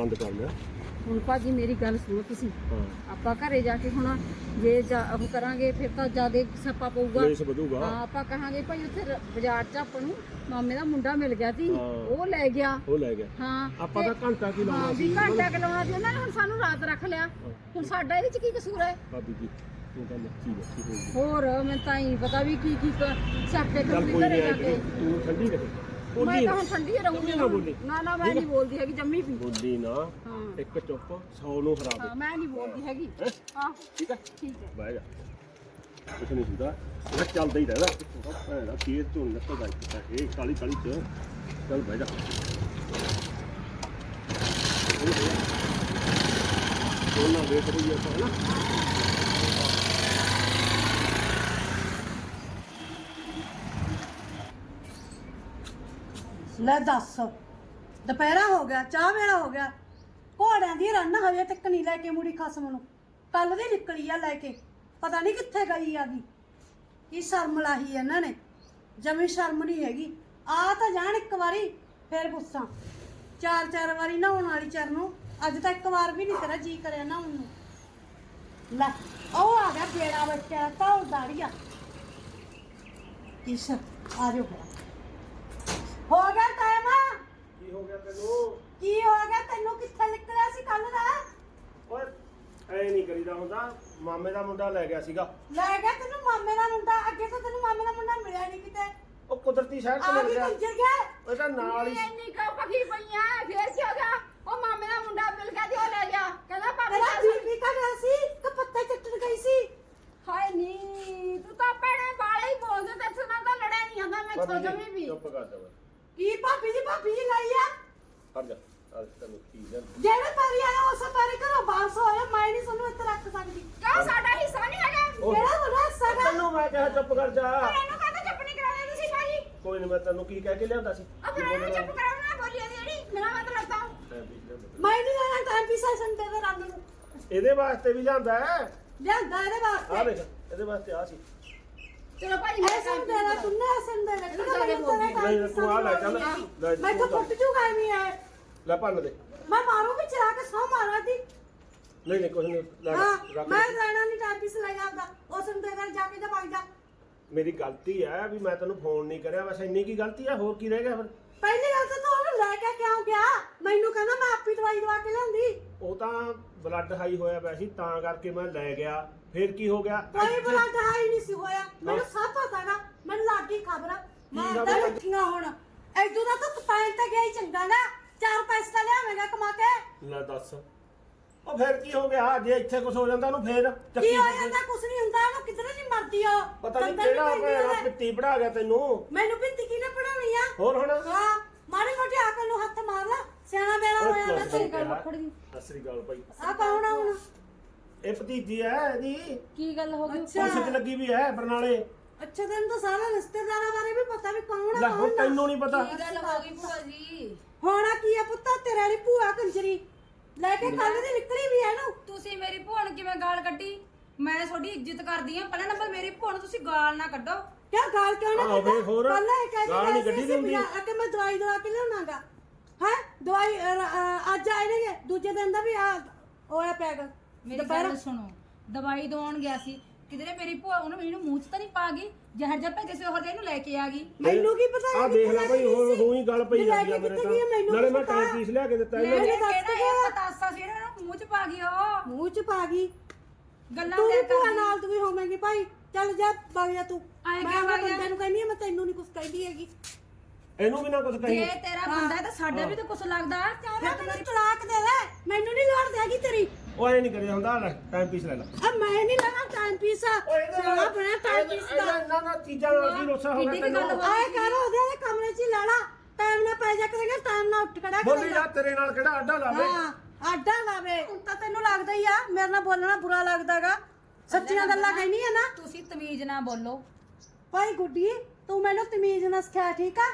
ਬੰਦ ਕਰ ਲਿਆ। ਹੁਣ ਭਾਜੀ ਮੇਰੀ ਗੱਲ ਸੁਣੋ ਤੁਸੀਂ। ਹਾਂ। ਆਪਾਂ ਘਰੇ ਜਾ ਕੇ ਹੁਣ ਜੇ ਜਾ- ਉਹ ਕਰਾਂਗੇ ਫਿਰ ਤਾਂ ਜਿਆਦੇ ਸੱਪਾ ਪਊਗਾ। ਕਲੇਸ਼ ਵਧੂਗਾ ਹਾਂ ਆਪਾਂ ਕਹਾਂਗੇ ਭਾਈ ਉੱਥੇ ਰ- ਬਾਜ਼ਾਰ 'ਚ ਆਪਾਂ ਨੂੰ ਮਾਮੇ ਦਾ ਮੁੰਡਾ ਮਿਲ ਗਿਆ ਸੀ। ਹਾਂ। ਉਹ ਲੈ ਗਿਆ। ਉਹ ਲੈ ਗਿਆ। ਹਾਂ ਆਪਾਂ ਤੇ- ਘੰਟਾ ਕੀ ਲਾਉਣਾ ਹਾਂ ਸੀ? ਵੀ ਘੰਟਾ ਕਿ ਲਾਉਣਾ ਸੀ। ਉਹਨਾਂ ਨੇ ਹੁਣ ਸਾਨੂੰ ਰਾਤ ਰੱਖ ਲਿਆ। ਹੁਣ ਸਾਡਾ ਇਹਦੇ 'ਚ ਕੀ ਕਸੂਰ ਹੈ? ਭਾਬੀ ਜੀ ਤੂੰ ਤਾਂ ਮੱਛੀ ਬੱਚੀ ਹੋਈ ਹੋਰ ਮੈਂ ਤਾਂ ਹੀ ਪਤਾ ਵੀ ਕੀ ਕੀ ਸਿਆਪੇ ਚੱਲ ਕਰੂਗੀ ਕੋਈ ਘਰੇ ਨਹੀਂ ਜਾ ਕੇ। ਤੂੰ ਠੰਡੀ ਰਹੇ। ਮੈਂ ਬੋਲੀ ਤਾਂ ਹੁਣ ਠੰਡੀ ਰਹੂੰਗੀ ਨਾ ਬੋਲੀ। ਨਾ ਨਾ ਮੈਂ ਨਹੀਂ ਬੋਲਦੀ ਹੈਗੀ ਜੰਮੀ ਵੀ ਬੋਲੀ ਨਾ। ਹਾਂ। ਇੱਕ ਚੁੱਪ 100 ਨੂੰ ਹਰਾ ਹਾਂ ਦੇ ਮੈਂ ਨਹੀਂ ਬੋਲਦੀ ਹੈਗੀ। ਹੈਂ? ਆਹ ਠੀਕ ਹੈ? ਠੀਕ ਹੈ। ਬਹਿ ਜਾ। ਕੁਛ ਨਹੀਂ ਹੁੰਦਾ। ਇਹ ਚੱਲਦਾ ਹੀ ਰਹਿੰਦਾ ਭੈਣ ਖੇਤ ਚੋਂ ਨੀ ਨਿਕਲਦਾ ਇੱਕ ਤਾਂ ਇਹ ਕਾਲੀ ਕਾਲੀ ਚ। ਚੱਲ ਬਹਿ ਜਾ। ਉਹਨਾਂ ਵੇਖ ਰਹੀ ਹੈ ਤਾਂ ਨਾ? ਲੈ ਦੱਸ। ਦੁਪਹਿਰਾ ਹੋ ਗਿਆ, ਚਾਹ ਵੇਲਾ ਹੋ ਗਿਆ। ਘੋੜਿਆਂ ਦੀ ਰੰਨ ਹਜੇ ਤੱਕ ਨਹੀਂ ਲੈ ਕੇ ਮੁੜੀ ਖਸਮ ਨੂੰ। ਕੱਲ ਦੀ ਨਿਕਲੀ ਆ ਲੈ ਕੇ। ਪਤਾ ਨਹੀਂ ਕਿੱਥੇ ਗਈ ਆਗੀ ਕੀ ਸ਼ਰਮ ਲਾਹੀ ਇਹਨਾਂ ਨੇ। ਜਮੀ ਸ਼ਰਮ ਨਹੀਂ ਹੈਗੀ। ਆ ਤਾਂ ਜਾਣ ਇੱਕ ਵਾਰੀ, ਫੇਰ ਗੁੱਸਾ ਚਾਰ ਚਾਰ ਵਾਰੀ ਨਹਾਉਣ ਵਾਲੀ ਚਰ ਨੂੰ। ਅੱਜ ਤਾਂ ਇੱਕ ਵਾਰ ਵੀ ਨਹੀਂ ਤੇਰਾ ਜੀ ਕਰਿਆ ਨਹਾਉਣ ਨੂੰ। ਲੈ, ਉਹ ਆ ਗਿਆ ਬੇੜਾ ਬੱਚਾ ਤਾਂ ਦਾੜੀਆ। ਕਿਸ, ਆ ਜਾਓ। ਹੋ ਗਿਆ ਟਾਈਮ ਕੀ ਹੋ ਗਿਆ ਤੈਨੂੰ? ਕੀ ਹੋ ਗਿਆ? ਤੈਨੂੰ ਕਿੱਥੇ ਨਿਕਲਿਆ ਸੀ ਕੱਲ ਦਾ? ਓਏ ਐ ਨਹੀਂ ਕਰੀਦਾ ਹੁੰਦਾ। ਮਾਮੇ ਦਾ ਮੁੰਡਾ ਲੈ ਗਿਆ ਸੀਗਾ। ਲੈ ਗਿਆ ਤੈਨੂੰ ਮਾਮੇ ਦਾ ਮੁੰਡਾ? ਅੱਗੇ ਤਾਂ ਤੈਨੂੰ ਮਾਮੇ ਦਾ ਮੁੰਡਾ ਮਿਲਿਆ ਨਹੀਂ ਕਿਤੇ। ਉਹ ਕੁਦਰਤੀ ਸ਼ਹਿਰ ਤੋਂ ਆ ਮਿਲ ਵੀ ਗਿਆ। ਕੰਜਰ ਗਿਆ। ਉਹ ਤਾਂ ਨਾਲ ਹੀ ਇੰਨੀ ਕਾ ਪਕੀ ਪਈਆਂ ਫੇਰ ਕੀ ਹੋ ਗਿਆ? ਉਹ ਮਾਮੇ ਦਾ ਮੁੰਡਾ ਮਿਲ ਗਿਆ ਤੇ ਉਹ ਲੈ ਗਿਆ। ਕਹਿੰਦਾ ਭਾਬੀ ਤੇਰਾ ਦਾ ਬੀਬੀ ਕਾ ਗਿਆ ਸੀ ਕਿ ਪੱਤੇ ਚੱਟਣ ਗਈ ਸੀ। ਹਾਏ ਨੀ ਤੂੰ ਤਾਂ ਭੈਣੇ ਬਾਲੇ ਹੀ ਬੋਲਦੇ ਤੇ ਸੁਣਾ ਤਾਂ ਲੜਿਆ ਨਹੀਂ ਆਂਦਾ ਮੈਂ ਸੋਚ ਜੀ, ਵੀ। ਚੁੱਪ ਕਰ ਜਾ ਬਸ। ਕੀ ਭਾਬੀ ਜੀ ਭਾਬੀ ਜੀ ਲਈ ਆ? ਹਟ ਜਾ ਆ ਤੈਨੂੰ ਕੀ ਜਾਂ ਜਿਹੜੇ ਪਾਰੀ ਆਇਆ ਉਸ ਪਾਰੀ ਘਰੋਂ ਵਾਪਸ ਹੋਇਆ ਮੈਂ ਨਹੀਂ ਤੁਹਾਨੂੰ ਇੱਥੇ ਰੱਖ ਸਕਦੀ। ਕਾ ਸਾਡਾ ਹਿੱਸਾ ਨਹੀਂ ਹੈਗਾ। ਉਹ- ਕਿਹੜਾ ਬਣਾ ਸਗਾ ਤੈਨੂੰ ਮੈਂ ਕਿਹਾ ਚੁੱਪ ਕਰ ਜਾ। ਪਰ ਇਹਨੂੰ ਕਹਿੰਦਾ ਚੁੱਪ ਨਹੀਂ ਕਰਾਉਣਾ ਤੁਸੀਂ ਭਾਜੀ? ਕੋਈ ਨਹੀਂ ਮੈਂ ਤੈਨੂੰ ਕੀ ਕਹਿ ਕੇ ਲਿਆਂਦਾ ਸੀ? ਆ ਫਿਰ ਇਹਨੂੰ ਚੁੱਪ ਕਰਾਉਣਾ ਬੋਲੀ ਜਿਹੜੀ। ਮੇਰਾ ਮਤਲਬ ਲੱਗਦਾ ਮੈਂ ਵੀ ਲਿਆਂਦਾ। ਮੈਂ ਨਹੀਂ ਲੈਣਾ ਟਾਈਮ ਪੀਸਾ ਸੰਦੇ ਦੇ ਰੰਗ ਨੂੰ। ਇਹਦੇ ਵਾਸਤੇ ਵੀ ਲਿਆਂਦਾ ਹੈ? ਲਿਆਂਦਾ ਇਹਦੇ ਆ ਵਾਸਤੇ ਦੇਖ ਇਹਦੇ ਵਾਸਤੇ ਆ ਸੀ। ਚਲੋ ਭਾਜੀ ਇਹ ਸੰਦੇ ਦਾ ਤੁੰਨੇ ਸੰਦੇ ਦਾ ਕਿਹੜਾ ਮੈਨੂੰ ਤੇਰਾ ਨਹੀਂ ਟਾਈਮ ਤੂੰ ਆ ਲੈ ਚੱਲ ਲੈ ਮੈਂ ਤਾਂ ਤੂੰ ਫੁੱਟ ਜੂਗਾ ਐਵੇਂ ਹੈ ਲੈ ਭੰਨ ਦੇ। ਮੈਂ ਮਾਰੂ ਵੀ ਚਲਾ ਕੇ ਸੌ ਮਾਰਾਂ ਦੀ। ਨਹੀਂ ਨਹੀਂ ਕੁਝ ਨਹੀਂ ਲੈ ਹਾਂ ਰੱਖ ਮੈਂ ਦੇ। ਲੈਣਾ ਨਹੀਂ ਟਾਈਮ ਪੀਸ ਲੈ ਜਾਂਦਾ ਉਸ ਨੂੰ ਦੇ ਘਰ ਜਾ ਕੇ ਜਾ ਭਾਗ ਜਾ। ਮੇਰੀ ਗਲਤੀ ਹੈ ਵੀ ਮੈਂ ਤੈਨੂੰ ਫੋਨ ਨਹੀਂ ਕਰਿਆ ਬਸ ਇੰਨੀ ਕੀ ਗਲਤੀ ਹੈ ਹੋਰ ਕੀ ਰਹਿ ਗਿਆ ਫਿਰ? ਪਹਿਲੀ ਗੱਲ ਤਾਂ ਤੂੰ ਉਹਨੂੰ ਲੈ ਕੇ ਕਿਉਂ ਗਿਆ? ਮੈਨੂੰ ਕਹਿੰਦਾ ਮੈਂ ਆਪੀ ਦਵਾਈ ਦਵਾ ਕੇ ਲਿਆਂਦੀ। ਉਹ ਤਾਂ ਬਲੱਡ ਹਾਈ ਹੋਇਆ ਪਿਆ ਸੀ ਤਾਂ ਕਰਕੇ ਮੈਂ ਲੈ ਗਿਆ। ਫਿਰ ਕੀ ਹੋ ਗਿਆ? ਕੋਈ ਬਲਾ ਹੀ ਨਹੀਂ ਸੀ ਹੋਇਆ। ਮੈਨੂੰ। ਸਭ ਪਤਾ ਨਾ ਮੈਨੂੰ ਲੱਗੀ ਖਬਰ। ਮੈਂ ਖਬਰ? ਤਾਂ ਉੱਠੀਆਂ ਹੁਣ। ਐਦੂ ਦਾ ਤਾਂ ਪੈਣ ਤੇ ਗਿਆ ਹੀ ਚੰਗਾ ਨਾ। ਚਾਰ ਪੈਸੇ ਤਾਂ ਲਿਆਵੇਂਗਾ ਕਮਾ ਕੇ। ਲੈ ਦੱਸ। ਉਹ ਫਿਰ ਕੀ ਹੋ ਗਿਆ? ਜੇ ਇੱਥੇ ਕੁਝ ਹੋ ਜਾਂਦਾ ਉਹਨੂੰ ਫਿਰ ਕੀ ਹੋ ਜਾਂਦਾ। ਕੁਛ ਨਹੀਂ ਹੁੰਦਾ ਉਹਨੂੰ ਕਿਧਰੇ ਨਹੀਂ ਮਰਦੀ ਉਹ। ਪਤਾ ਨਹੀਂ ਕਿਹੜਾ ਭੈਣਾ। ਪਿੱਤੀ ਪੜਾ ਗਿਆ ਤੈਨੂੰ। ਮੈਨੂੰ ਪਿੰਤੀ ਕਿਹਨੇ ਪੜਾਉਣੀ ਆ? ਹੋਰ ਹੁਣ? ਹਾਂ ਮਾੜੀ ਮੋਟੀ ਨੂੰ ਹੱਥ ਮਾਰ ਲਾ। ਸਿਆਣਾ ਬੇੜਾ ਹੋਇਆ ਮੈਂ ਤੇਰੀ ਗੱਲ ਮੱਖੜ ਦੀ ਸਤਿ ਸ੍ਰੀ ਅਕਾਲ ਭਾਈ। ਆ ਕੌਣ ਆ ਹੁਣ ਇਹ ਭਤੀਜੀ ਹੈ ਇਹਦੀ। ਕੀ ਗੱਲ ਹੋ ਗਈ? ਅੱਛਾ ਪੁਲਿਸ 'ਚ ਲੱਗੀ ਵੀ ਹੈ ਬਰਨਾਲੇ। ਅੱਛਾ ਤੈਨੂੰ ਤਾਂ ਸਾਰਾ ਰਿਸ਼ਤੇਦਾਰਾਂ ਬਾਰੇ ਵੀ ਪਤਾ ਵੀ ਕੌਣ ਆ ਹੁਣ ਕੌਣ ਨਾ। ਤੈਨੂੰ ਨਹੀਂ ਪਤਾ। ਗੱਲ ਹੋ ਗਈ ਭੂਆ ਜੀ? ਹੋਣਾ ਕੀ ਆ ਪੁੱਤਾ? ਤੇਰੇ ਵਾਲੀ ਭੂਆ ਕੰਜਰੀ। ਲੈ ਕੇ ਕੱਲ ਦੀ ਨਿਕਲੀ ਵੀ ਐ ਨੂੰ। ਤੁਸੀਂ ਮੇਰੀ ਭੂਆ ਨੂੰ ਕਿਵੇਂ ਗਾਲ ਕੱਢੀ? ਮੈਂ ਤੁਹਾਡੀ ਇੱਜ਼ਤ ਕਰਦੀ ਆ ਪਹਿਲਾ ਨੰਬਰ ਮੇਰੀ ਭੂਆ ਨੂੰ ਤੁਸੀਂ ਗਾਲ ਨਾ ਕੱਢੋ। ਕਿਆ ਗਾਲ ਕਿਉਂ ਨਾ ਆਹੋ ਹੋਰ? ਕੱਲ ਇਹ ਕਹਿੰਦੀ ਗਾਲ ਨਹੀਂ ਕੱਢੀ ਦੀ ਸੀ ਹੁੰਦੀ। ਆ ਕਿ ਮੈਂ ਦਵਾਈ ਦਵਾ ਕੇ ਲਿਆਉਣਾਗਾ। ਹੈ? ਦਵਾਈ ਅ, ਅ, ਅੱਜ ਆਏ ਨੇਗੇ। ਦੂਜੇ ਦਿਨ ਦਾ ਵੀ ਆ ਹੋਇਆ ਪੈਗ ਮੇਰੀ ਗੱਲ ਸੁਣੋ ਦਵਾਈ ਦਵਾਉਣ ਗਿਆ ਸੀ ਕਿਧਰੇ ਮੇਰੀ ਭੂਆ ਉਹਨੂੰ ਮੈਨੂੰ ਮੂੰਹ 'ਚ ਤਾਂ ਨਹੀਂ ਪਾ ਗਈ? ਜ਼ਹਿਰ ਜਿਹਾ ਭੇਜੇ ਸੀ ਉਹ ਇਹਨੂੰ ਲੈ ਕੇ ਆ ਗਈ। ਮੈਨੂੰ ਕੀ ਪਤਾ ਆ ਦੇਖ ਲੈ ਭਾਈ ਹੋਰ ਗਈ ਹੂੰ ਹੀ ਗੱਲ ਪਈ ਜਾਂਦੀ ਆ ਮੇਰੇ ਤਾਂ। ਨਾਲੇ ਮੈਂ? ਟਾਈਮ ਪੀਸ ਲਿਆ ਕੇ ਦਿੱਤਾ ਲੈ ਇਹਨੂੰ। ਕੇ ਦੱਸ ਕਿਹੜਾ ਇਹ ਪਤਾਸਾ ਸੀ ਇਹਨਾਂ ਨੂੰ ਮੂੰਹ 'ਚ ਪਾ ਗਈ ਉਹ। ਮੂੰਹ ਚ ਪਾ ਗਈ। ਗੱਲਾਂ ਤੂੰ ਵੀ ਭੂਆ ਨਾਲ ਤੂੰ ਵੀ ਹੋਵੇਂਗੀ ਭਾਈ। ਚੱਲ ਜਾ ਵਗ ਜਾ ਤੂੰ। ਆਏਂ ਮੈਂ ਕਿਉਂ ਆਪਣੇ ਵਗ ਜਾ? ਬੰਦੇ ਨੂੰ ਕਹਿੰਦੀ ਆ ਮੈਂ ਤੈਨੂੰ ਨਹੀਂ ਕੁਝ ਕਹਿੰਦੀ ਹੈਗੀ। ਇਹਨੂੰ ਵੀ ਨਾ ਕੁਝ ਕਹੀ। ਜੇ ਤੇਰਾ ਬੰਦਾ ਹੈ ਤਾਂ ਸਾਡਾ ਵੀ ਤਾਂ ਕੁਛ ਲੱਗਦਾ। ਕਿਉਂ ਫਿਰ ਨਾ ਤੂੰ ਮੈਨੂੰ ਤਲਾਕ ਦੇ ਲੈ ਮੈਨੂੰ ਨਹੀਂ ਲੋੜ ਦੇਗੀ ਤੇਰੀ ਉਹ ਐ ਨਹੀਂ ਕਰਿਆ ਹੁੰਦਾ ਲੈ ਟਾਈਮ ਪੀਸ ਲੈ ਲੈ। ਆ ਮੈਂ ਨਹੀਂ ਲੈਣਾ ਟਾਈਮ ਪੀਸ ਸਾਲਾ ਬਣਾ ਟਾਈਮ ਪੀਸ ਦਾ। ਨਾ ਨਾ ਚੀਜ਼ਾਂ ਨਾਲ ਕੀ ਰੋਸਾ ਹੋ ਗਿਆ ਤੈਨੂੰ? ਆਏ ਕਰ ਉਹਦੇ ਦੇ ਕਮਰੇ 'ਚ ਹੀ ਲੈਣਾ ਟਾਈਮ ਨਾਲ ਪੈ ਜਾ ਕਰੇਗਾ ਟਾਈਮ ਨਾਲ ਉੱਠ ਖੜਾ ਬੋਲੀ ਜਾ ਤੇਰੇ ਨਾਲ ਕਿਹੜਾ ਅੱਡਾ ਲਾਵੇ? ਹਾਂ ਆਡਾ ਲਾਵੇ। ਹੁਣ ਤਾਂ ਤੈਨੂੰ ਲੱਗਦਾ ਹੀ ਆ ਮੇਰੇ ਨਾਲ ਬੋਲਣਾ ਬੁਰਾ ਲੱਗਦਾਗਾ। ਸੱਚੀਆਂ ਗੱਲਾਂ ਕਹਿਨੀ ਆ ਨਾ ਤੁਸੀਂ ਤਮੀਜ਼ ਨਾਲ ਬੋਲੋ। ਭਾਈ ਗੁੱਡੀ ਤੂੰ ਮੈਨੂੰ ਤਮੀਜ਼ ਨਾਲ ਸਿਖਾ ਠੀਕ ਆ?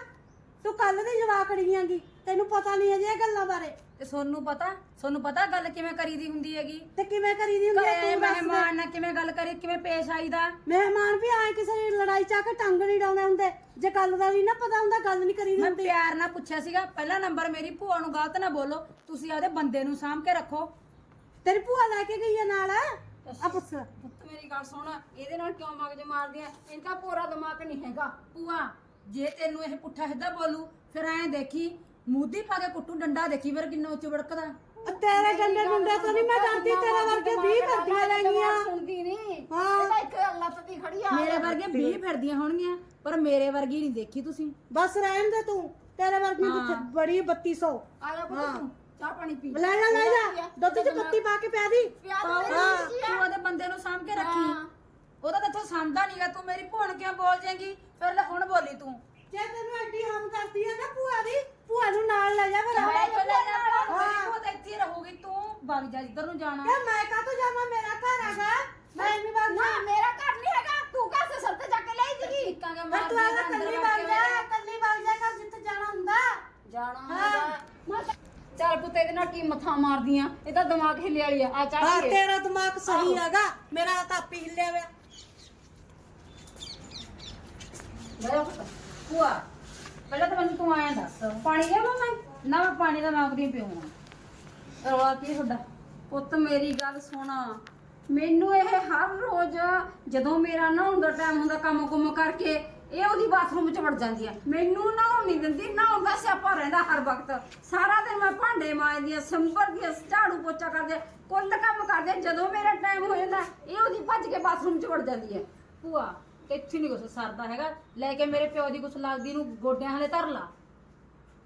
ਤੂੰ ਕੱਲ ਦੀ ਜਵਾਕੜੀ ਆਂਗੀ ਤੈਨੂੰ ਪਤਾ ਨਹੀਂ ਅਜੇ ਇਹ ਗੱਲਾਂ ਬਾਰੇ। ਤੇ ਸੋਨੂੰ ਪਤਾ? ਸੋਨੂੰ ਪਤਾ ਗੱਲ ਕਿਵੇਂ ਕਰੀਦੀ ਹੁੰਦੀ ਹੈਗੀ? ਤੇ ਕਿਵੇਂ ਕਰੀਦੀ ਹੁੰਦੀ ਘਰੇ ਤੂੰ ਦੱਸ ਦੇ। ਮਹਿਮਾਨ ਨਾ ਨਾਲ ਕਿਵੇਂ ਗੱਲ ਕਰੀ ਕਿਵੇਂ ਪੇਸ਼ ਆਈਦਾ? ਮਹਿਮਾਨ ਵੀ ਆਏ ਕਿਸੇ ਦੀ ਲੜਾਈ ਚਾ ਕੇ ਟੰਗ ਨਹੀਂ ਡਾਉਂਦੇ ਹੁੰਦੇ। ਜੇ ਗੱਲ ਦਾ ਨਹੀਂ ਨਾ ਪਤਾ ਹੁੰਦਾ ਗੱਲ ਨਹੀਂ ਕਰੀ ਮੈਂ ਹੁੰਦੀ। ਪਿਆਰ ਨਾਲ ਪੁੱਛਿਆ ਸੀਗਾ ਪਹਿਲਾ ਨੰਬਰ ਮੇਰੀ ਭੂਆ ਨੂੰ ਗਲਤ ਨਾ ਬੋਲੋ ਤੁਸੀਂ ਆਪਦੇ ਬੰਦੇ ਨੂੰ ਸਾਂਭ ਕੇ ਰੱਖੋ। ਤੇਰੀ ਭੂਆ ਲੈ ਕੇ ਗਈ ਆ ਨਾਲ? ਆ ਪੁੱਛ ਪੁੱਤ ਮੇਰੀ ਗੱਲ ਸੁਣ ਇਹਦੇ ਨਾਲ ਕਿਉਂ ਮਗਜ ਮਾਰਦੀ ਐ? ਇਹਦਾ ਪੂਰਾ ਦਿਮਾਗ ਨਹੀਂ ਹੈਗਾ। ਭੂਆ ਜੇ ਤੈਨੂੰ ਇਹ ਪੁੱਠਾ ਸਿੱਧਾ ਬੋਲੂ ਫਿਰ ਐਂ ਦੇਖੀ ਮੂਦੀ ਪਾ ਕੇ ਕੁੱਟੂ ਡੰਡਾ ਦੇਖੀ ਫਿਰ ਕਿੰਨਾ ਉੱਚ ਵੜਕਦਾ। ਤੇਰੇ ਡੰਡੇ ਡੁੰਡੇ ਤੋਂ ਨਹੀਂ ਮੈਂ ਡਰਦੀ ਤੇਰੇ ਵਰਗੇ 20 ਕਰਦੀਆਂ ਲੈਣੀਆਂ ਸੁਣਦੀ ਨਹੀਂ। ਹਾਂ। ਇਹ ਤਾਂ ਇੱਕ ਲੱਤ ਦੀ ਖੜੀ ਆ। ਮੇਰੇ ਵਰਗੇ 20 ਫਿਰਦੀਆਂ ਹੋਣਗੀਆਂ ਪਰ ਮੇਰੇ ਵਰਗੀ ਨਹੀਂ ਦੇਖੀ ਤੁਸੀਂ। ਬਸ ਰਹਿਣ ਦੇ ਤੂੰ ਤੇਰੇ ਵਰਗੀ ਬੜੀ 3200 ਆ ਜਾ ਤੂੰ ਚਾਹ ਪਾਣੀ ਪੀ। ਲੈ ਲੈ ਲੈ ਜਾ। ਦੁੱਧ ਚ ਪੱਤੀ ਪਾ ਕੇ ਪਿਆ ਦੀ। ਹਾਂ। ਤੂੰ ਉਹਦੇ ਬੰਦੇ ਨੂੰ ਸਾਂਭ ਕੇ ਰੱਖੀ। ਉਹਦਾ ਤਾਂ ਤੂੰ ਸਾਂਭਦਾ ਨਹੀਂਗਾ ਤੂੰ ਮੇਰੀ ਨੂੰ ਕਿਉਂ ਬੋਲ ਜਾਏਂਗੀ? ਫਿਰ ਲੈ ਹੁਣ ਬੋਲੀ ਤੂੰ। ਜੇ ਤੈਨੂੰ ਐਡੀ ਹਮ ਕਰਦੀ ਆ ਨਾ ਭੂਆ ਦੀ ਭੂਆ ਨੂੰ ਨਾਲ ਲੈ ਜਾ ਫਿਰ ਮੈਂ ਕਿਉਂ ਲੈ ਜਾਣਾ ਮੇਰੀ ਹਾਂ। ਭੂਆ ਤਾਂ ਇੱਥੇ ਹੀ ਰਹੂਗੀ ਤੂੰ ਵਗ ਜਾ ਜਿੱਧਰ ਨੂੰ ਜਾਣਾ। ਕਿ ਮੈਂ ਕਾਹਤੋਂ ਜਾਵਾਂ? ਮੇਰਾ ਘਰ ਹੈਗਾ। ਮੈਂ ਨਹੀਂ ਬਾਗ ਨਾ ਮੇਰਾ ਘਰ ਨਹੀਂ ਹੈਗਾ। ਤੂੰ ਘਰ ਸੇ ਸਰ ਤੇ ਜਾ ਕੇ ਲੈ ਜੀਗੀ ਟਿੱਕਾਂਗੇ ਫਿਰ ਤੂੰ ਆਦਾ ਕੱਲੀ ਬਾਗ ਜਾ ਕੱਲੀ ਬਾਗ ਜਾ ਕਰ ਜਿੱਥੇ ਜਾਣਾ ਹੁੰਦਾ। ਜਾਣਾ ਹਾਂ। ਤਾਂ- ਚੱਲ ਪੁੱਤ ਇਹਦੇ ਨਾਲ ਕੀ ਮੱਥਾ ਮਾਰਦੀਆਂ? ਇਹ ਤਾਂ ਦਿਮਾਗ ਹਿੱਲੇ ਵਾਲੀ ਆ। ਆ ਹਾਂ। ਤੇਰਾ ਦਿਮਾਗ ਸਹੀ ਹੈਗਾ। ਮੇਰਾ ਤਾਂ ਆਪੀ ਹਿੱਲਿਆ ਹੋਇਆ। ਭੂਆ। ਪਹਿਲਾਂ ਤਾਂ ਮੈਨੂੰ ਤੂੰ ਆਇਆ ਦੱਸ, ਪਾਣੀ ਲਿਆਵਾਂ ਮੈਂ? ਨਾ ਮੈਂ ਪਾਣੀ ਦਾ ਮੰਗਦੀ ਪੀਉਂ ਰੌਲਾ ਕੀ ਤੁਹਾਡਾ? ਪੁੱਤ, ਮੇਰੀ ਗੱਲ ਸੁਣ। ਮੈਨੂੰ ਇਹ ਹਰ ਰੋਜ਼ ਜਦੋਂ ਮੇਰਾ ਨਹਾਉਣ ਦਾ ਟਾਈਮ ਹੁੰਦਾ, ਕੰਮ ਕੁੰਮ ਕਰਕੇ, ਇਹ ਉਹਦੀ ਬਾਥਰੂਮ 'ਚ ਵੜ ਜਾਂਦੀ ਹੈ ਮੈਨੂੰ ਨਹਾਉਣ ਨਹੀਂ ਦਿੰਦੀ, ਨਹਾਉਣ ਦਾ ਸਿਆਪਾ ਰਹਿੰਦਾ ਹਰ ਵਕਤ। ਸਾਰਾ ਦਿਨ ਮੈਂ ਭਾਂਡੇ ਮਾਂਜਦੀ ਆ ਸੰਭਰਦੀ ਆ ਝਾੜੂ ਪੋਚਾ ਕਰਦੇ ਆ ਕੁੱਲ ਕੰਮ ਕਰਦੇ, ਜਦੋਂ ਮੇਰਾ ਟਾਈਮ ਹੋ ਜਾਂਦਾ, ਇਹ ਉਹਦੀ ਭੱਜ ਕੇ ਬਾਥਰੂਮ 'ਚ ਵੜ ਜਾਂਦੀ ਹੈ। ਭੂਆ ਇੱਥੇ ਨਹੀਂ ਕੁਛ ਸਰਦਾ ਹੈਗਾ। ਲੈ ਕੇ ਮੇਰੇ ਪਿਓ ਦੀ ਕੁਛ ਲੱਗਦੀ ਨੂੰ ਗੋਡਿਆਂ ਹਲੇ ਧਰ ਲਾ।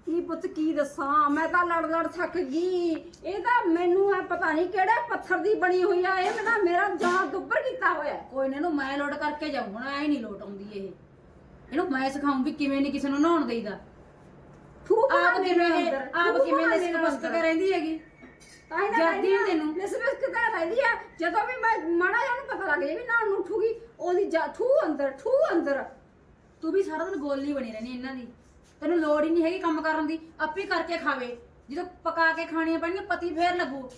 ਇਹ ਪੁੱਤ ਕੀ ਦੱਸਾਂ? ਮੈਂ ਤਾਂ ਲੜ ਲੜ ਥੱਕ ਗਈ। ਇਹ ਤਾਂ ਮੈਨੂੰ ਹੈ ਪਤਾ ਨਹੀਂ ਕਿਹੜੇ ਪੱਥਰ ਦੀ ਬਣੀ ਹੋਈ ਆ। ਇਹ ਤਾਂ ਮੇਰਾ ਜਾਨ ਦੁੱਬਰ ਕੀਤਾ ਹੋਇਆ। ਹੈ। ਕੋਈ ਨਾ ਇਹਨੂੰ ਮੈਂ ਲੋਡ ਕਰਕੇ ਜਾਊਂ। ਹੁਣ ਐ ਨਹੀਂ ਲੋਟ ਆਉਂਦੀ ਇਹ। ਇਹਨੂੰ ਮੈਂ ਸਿਖਾਉਂ ਵੀ ਕਿਵੇਂ ਨਹੀਂ ਕਿਸੇ ਨੂੰ ਨਹਾਉਣ ਦੇਈਦਾ। ਥੂ ਆਪ ਕਿਵੇਂ ਇਹ ਆਪ ਕਿਵੇਂ ਲਿਸਕ ਬਸਕ ਕੇ ਰਹਿੰਦੀ ਹੈਗੀ? ਜਰਦੀ ਆ ਤੈਨੂੰ। ਲਿਸਬਸ ਕਿਦਾਂ ਰਹਿੰਦੀ ਆ। ਜਦੋਂ ਵੀ ਮੈਂ ਮਾੜਾ ਜਿਹਾ ਉਹਨੂੰ ਪਤਾ ਲੱਗ ਜੇ ਵੀ ਨਾਲ ਨੂੰ ਉੱਠੂਗੀ ਉਹਦੀ ਜਾ ਥੂ ਅੰਦਰ ਥੂ ਅੰਦਰ। ਤੂੰ ਵੀ ਸਾਰਾ ਦਿਨ ਗੋਲੀ ਬਣੀ ਰਹਿਣੀ ਇਹਨਾਂ ਦੀ। ਤੈਨੂੰ ਲੋੜ ਹੀ ਨਹੀਂ ਹੈਗੀ ਕੰਮ ਕਰਨ ਦੀ। ਆਪੇ ਕਰਕੇ ਖਾਵੇ। ਜਦੋਂ ਪਕਾ ਕੇ ਖਾਣੀਆਂ ਪੈਣਗੀਆਂ ਪਤੀ ਫੇਰ ਲੱਗੂ।